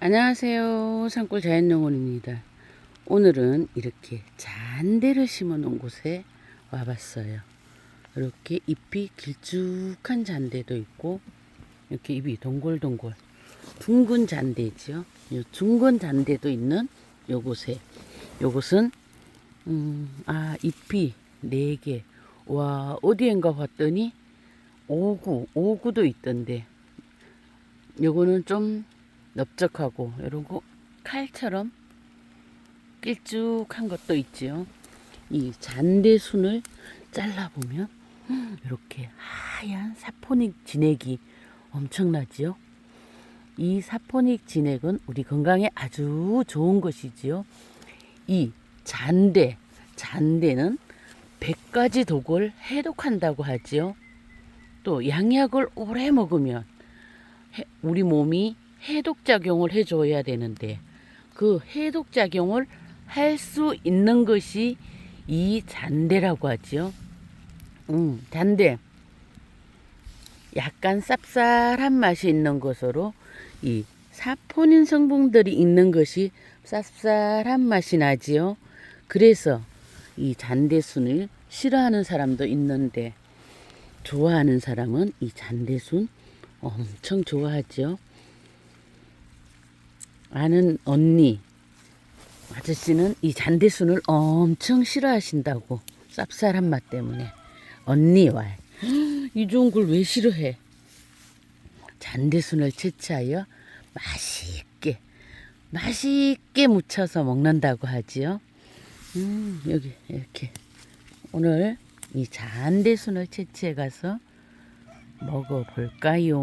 안녕하세요. 산골 자연농원입니다. 오늘은 이렇게 잔대를 심어 놓은 곳에 와봤어요. 이렇게 잎이 길쭉한 잔대도 있고, 이렇게 잎이 동글동글, 둥근 잔대지요. 요 둥근 잔대도 있는 요곳에, 요곳은, 음, 아, 잎이 네 개. 와, 어디엔가 봤더니, 오구, 오구도 있던데, 요거는 좀 넓적하고 이러고 칼처럼 길쭉한 것도 있지요. 이 잔대순을 잘라보면 이렇게 하얀 사포닉 진액이 엄청나지요. 이 사포닉 진액은 우리 건강에 아주 좋은 것이지요. 이 잔대, 잔대는 100가지 독을 해독한다고 하지요. 또 양약을 오래 먹으면 해- 우리 몸이 해독 작용을 해줘야 되는데 그 해독 작용을 할 수 있는 것이 이 잔대라고 하지요. 음, 잔대. 약간 쌉쌀한 맛이 있는 것으로 이 사포닌 성분들이 있는 것이 쌉쌀한 맛이 나지요. 그래서 이 잔대순을 싫어하는 사람도 있는데 좋아하는 사람은 이 잔대순 엄청 좋아하죠. 아는 언니 아저씨는 이 잔대순을 엄청 싫어하신다고 쌉쌀한 맛 때문에 언니와 이 좋은 걸 왜 싫어해? 잔대순을 채취하여 맛있게 맛있게 무쳐서 먹는다고 하지요. 음, 여기 이렇게 오늘 이 잔대순을 채취해 가서 먹어볼까요?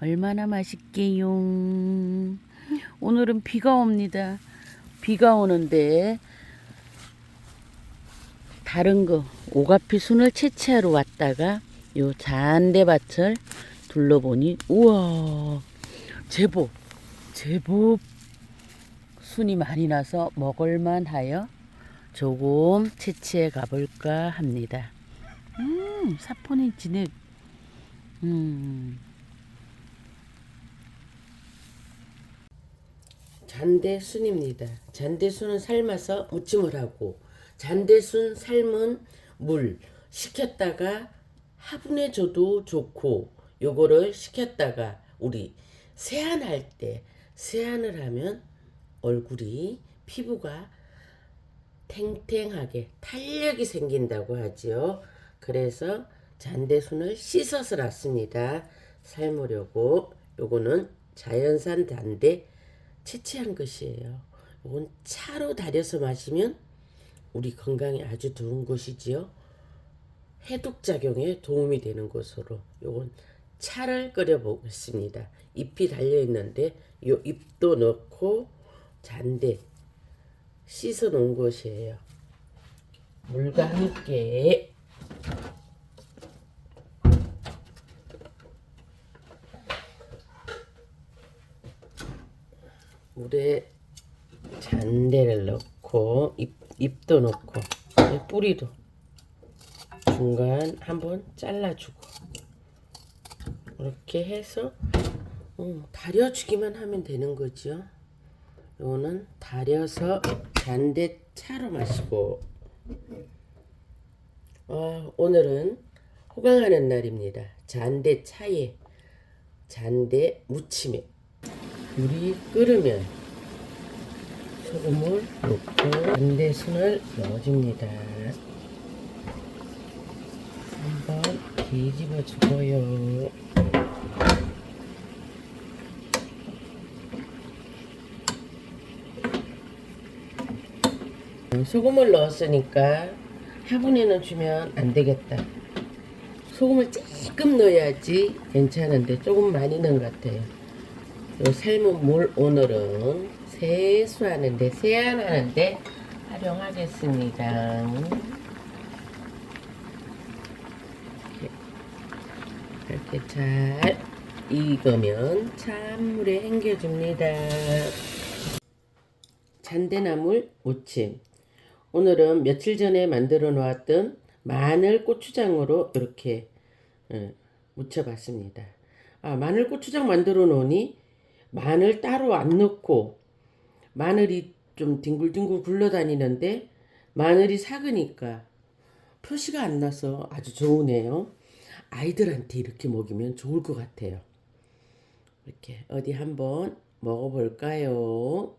얼마나 맛있게요? 오늘은 비가 옵니다. 비가 오는데 다른 거 오가피 순을 채취하러 왔다가 요 잔대밭을 둘러보니 우와 제법 제법 순이 많이 나서 먹을만 하여 조금 채취해 가볼까 합니다. 음 사포닌 진액 음 잔대순입니다. 잔대순은 삶아서 무침을 하고 잔대순 삶은 물 식혔다가 화분에 줘도 좋고 요거를 식혔다가 우리 세안할 때 세안을 하면 얼굴이 피부가 탱탱하게 탄력이 생긴다고 하지요. 그래서 잔대순을 씻어서 놨습니다. 삶으려고 요거는 자연산 잔대 채취한 것이에요. 이건 차로 달여서 마시면 우리 건강에 아주 좋은 것이지요. 해독 작용에 도움이 되는 것으로 이건 차를 끓여 보겠습니다. 잎이 달려 있는데 요 잎도 넣고 잔대 씻어 놓은 것이에요. 물과 함께 물에 잔대를 넣고 잎, 잎도 넣고 뿌리도 중간 한번 잘라주고 이렇게 해서 어, 다려주기만 하면 되는 거죠. 요거는 다려서 잔대 차로 마시고 어, 오늘은 호강하는 날입니다. 잔대 차에 잔대 무침에 물이 끓으면 소금을 넣고 잔대순을 넣어줍니다. 한번 뒤집어 주고요. 소금을 넣었으니까 화분에는 주면 안 되겠다. 소금을 조금 넣어야지 괜찮은데 조금 많이 넣은 것 같아요. 요 삶은 물 오늘은 세수하는데 세안하는데 활용하겠습니다. 이렇게, 이렇게 잘 익으면 찬물에 헹겨줍니다. 잔대나물 무침. 오늘은 며칠 전에 만들어 놓았던 마늘 고추장으로 이렇게 예, 무쳐봤습니다. 아, 마늘 고추장 만들어 놓으니 마늘 따로 안 넣고 마늘이 좀 뒹굴뒹굴 굴러다니는데 마늘이 삭으니까 표시가 안 나서 아주 좋으네요. 아이들한테 이렇게 먹이면 좋을 것 같아요. 이렇게 어디 한번 먹어볼까요?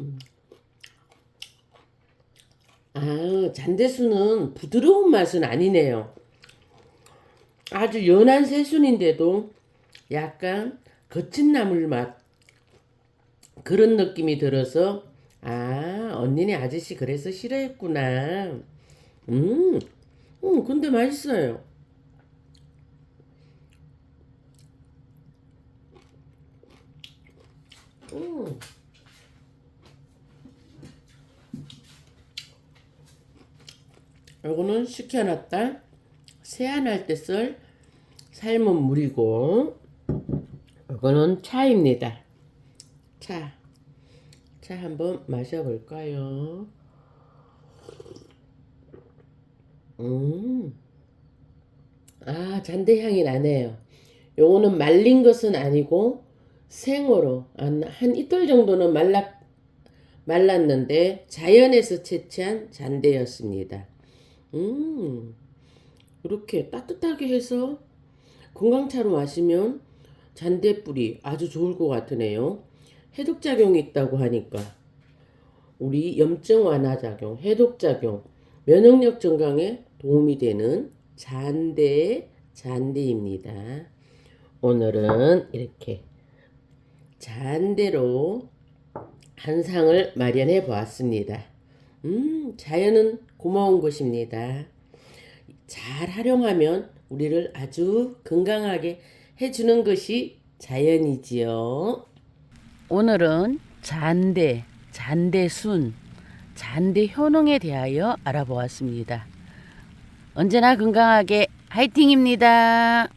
음. 아, 잔대수는 부드러운 맛은 아니네요. 아주 연한 새순인데도 약간 거친 나물 맛 그런 느낌이 들어서 아 언니네 아저씨 그래서 싫어했구나. 음, 음 근데 맛있어요. 음. 요거는 식혀놨다 세안할 때 쓸 삶은 물이고 이거는 차입니다. 차. 차 한번 마셔볼까요? 음. 아, 잔대 향이 나네요. 요거는 말린 것은 아니고 생으로 한, 한 이틀 정도는 말라 말랐는데 자연에서 채취한 잔대였습니다. 음. 이렇게 따뜻하게 해서 건강차로 마시면 잔대뿌리 아주 좋을 것 같으네요. 해독작용이 있다고 하니까 우리 염증 완화 작용, 해독 작용, 면역력 증강에 도움이 되는 잔대 잔대입니다. 오늘은 이렇게 잔대로 한 상을 마련해 보았습니다. 음, 자연은 고마운 것입니다. 잘 활용하면 우리를 아주 건강하게 해주는 것이 자연이지요. 오늘은 잔대, 잔대순, 잔대 효능에 대하여 알아보았습니다. 언제나 건강하게 화이팅입니다.